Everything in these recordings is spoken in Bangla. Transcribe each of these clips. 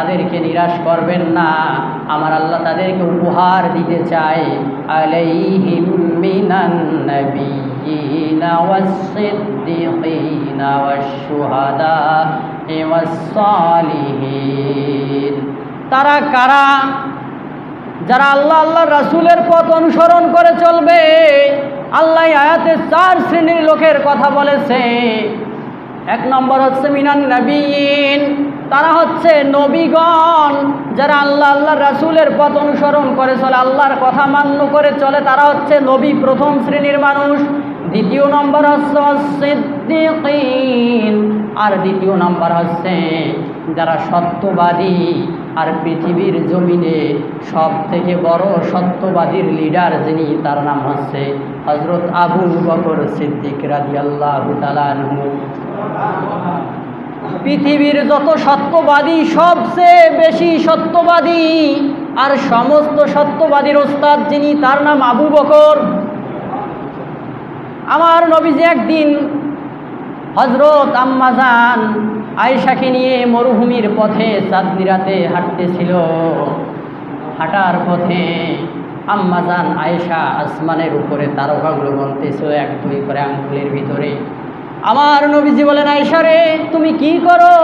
তাদেরকে নিরাশ করবেন না। আমার আল্লাহ তাদেরকে উপহার দিতে ওয়াস-সালিহিন। তারা কারা? যারা আল্লাহ আল্লাহ রাসূলের পথ অনুসরণ করে চলবে। আল্লাহ আয়াতে চার শ্রেণির লোকের কথা বলেছে। এক নম্বর হচ্ছে মিনান নবীন তারা হচ্ছে নবীগণ, যারা আল্লাহ আল্লাহ রাসূলের পথ অনুসরণ করে চলে, আল্লাহর কথা মান্য করে চলে, তারা হচ্ছে নবী প্রথম শ্রেণির মানুষ। দ্বিতীয় নম্বর হচ্ছে সিদ্দিকিন, আর দ্বিতীয় নম্বর হচ্ছে যারা সত্যবাদী। আর পৃথিবীর জমিনে সব থেকে বড় সত্যবাদীর লিডার যিনি, তার নাম হচ্ছে হজরত আবু বকর সিদ্দিক রাজি আল্লাহ পৃথিবীর যত সত্যবাদী, সবচেয়ে বেশি সত্যবাদী আর সমস্ত সত্যবাদীর ওস্তাদ যিনি, তার নাম আবু বকর। আমার নবীজি একদিন হজরত আম্মাজান আয়েশাকে নিয়ে মরুভূমির পথে চাঁদনি রাতে হাঁটতেছিল। হাঁটার পথে আম্মাজান আয়েশা আসমানের উপরে তারকাগুলো গনতেছিল এক দুই করে আঙ্গুলের ভিতরে। আমার নবীজি বলেন আয়েশা রে তুমি কি করো?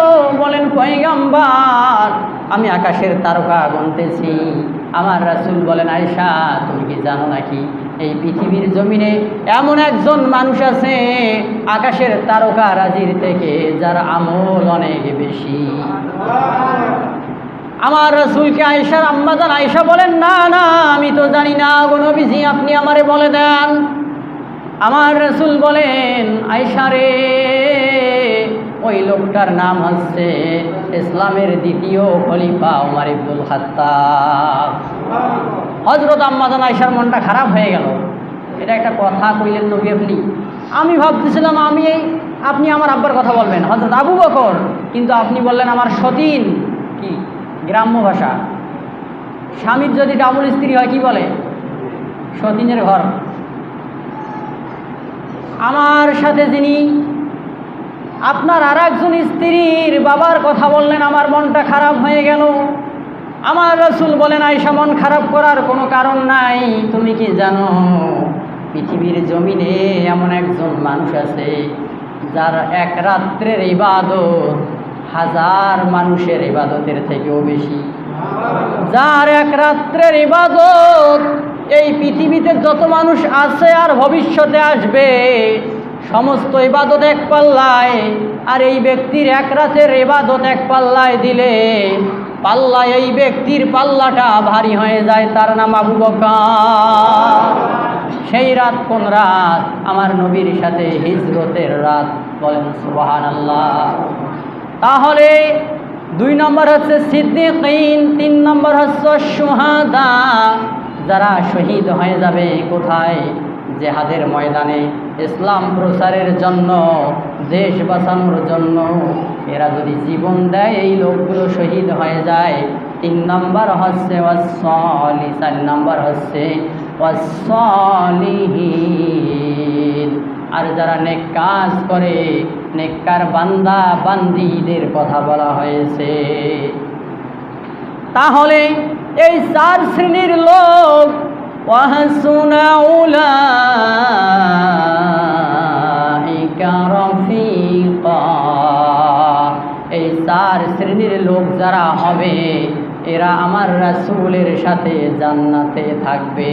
বলেন, পয়গাম্বার, আমি আকাশের তারকা গনতেছি। আমার রাসূল বলেন, আয়েশা, তুমি কি জানো নাকি, এই পৃথিবীর জমিনে এমন একজন মানুষ আছে, আকাশের তারকা রাজির থেকে যার আমল অনেক বেশি। আমার রসুলকে আয়সার আম্মাজান আয়সা বলেন, না না, আমি তো জানি না গো নবীজি, আপনি আমারে বলে দেন। আমার রসুল বলেন আয়সা রে, ওই লোকটার নাম হচ্ছে ইসলামের দ্বিতীয় খলিফা ওমর ইবনুল খাত্তাব। হজরত আম্মাদান আয়সার মনটা খারাপ হয়ে গেল। এটা একটা কথা কইলেন নবী আপনি। আমি ভাবতেছিলাম, আমি আপনি আমার আব্বার কথা বলবেন। হজরত আবু বকর, কিন্তু আপনি বললেন, আমার সতীন। কি? গ্রাম্য ভাষা। স্বামীর যদি ডাবল স্ত্রী হয়, কি বলে? সতীনের ঘর। আমার সাথে যিনি আপনার আর একজন স্ত্রীর বাবার কথা বললেন, আমার মনটা খারাপ হয়ে গেল। আমার রসুল বলেন আয়সা মন খারাপ করার কোনো কারণ নাই। তুমি কি জানো, পৃথিবীর জমিনে এমন একজন মানুষ আছে, যার এক রাত্রের ইবাদত হাজার মানুষের ইবাদতের থেকেও বেশি। যার এক রাত্রের ইবাদত পৃথিবীতে যত মানুষ আছে আর ভবিষ্যতে আসবে, সমস্ত ইবাদত এক পাল্লায়, আর এই ব্যক্তির এক রাতের ইবাদত এক পাল্লায় দিলে পাল্লা এই ব্যক্তির পাল্লাটা ভারী হয়ে যায়, তার নাম আবু বকর। সেই রাত কোন রাত? আমার নবীর সাথে হিজরতের রাত বলেন সুবাহান আল্লাহ তাহলে দুই নম্বর হচ্ছে সিদ্দিকিন, তিন নম্বর হচ্ছে সুহাদা। যারা শহীদ হয়ে যাবে কোথায়? জেহাদের ময়দানে ইসলাম প্রচারের জন্য, দেশ বাঁচানোর জন্য। এরা যদি জীবন দেয়, এই লোকগুলো শহীদ হয়ে যায়। তিন নম্বর হচ্ছে ওয়াসলি চার নম্বর হচ্ছে ওয়াসলিহীন আর যারা নেক কাজ করে, নেককার বান্দা, বান্দিদের কথা বলা হয়েছে। তাহলে এই চার শ্রেণির লোক, ওয়াহসুনা উলা এই চার শ্রেণির লোক যারা হবে, এরা আমার রাসুলের সাথে জান্নাতে থাকবে।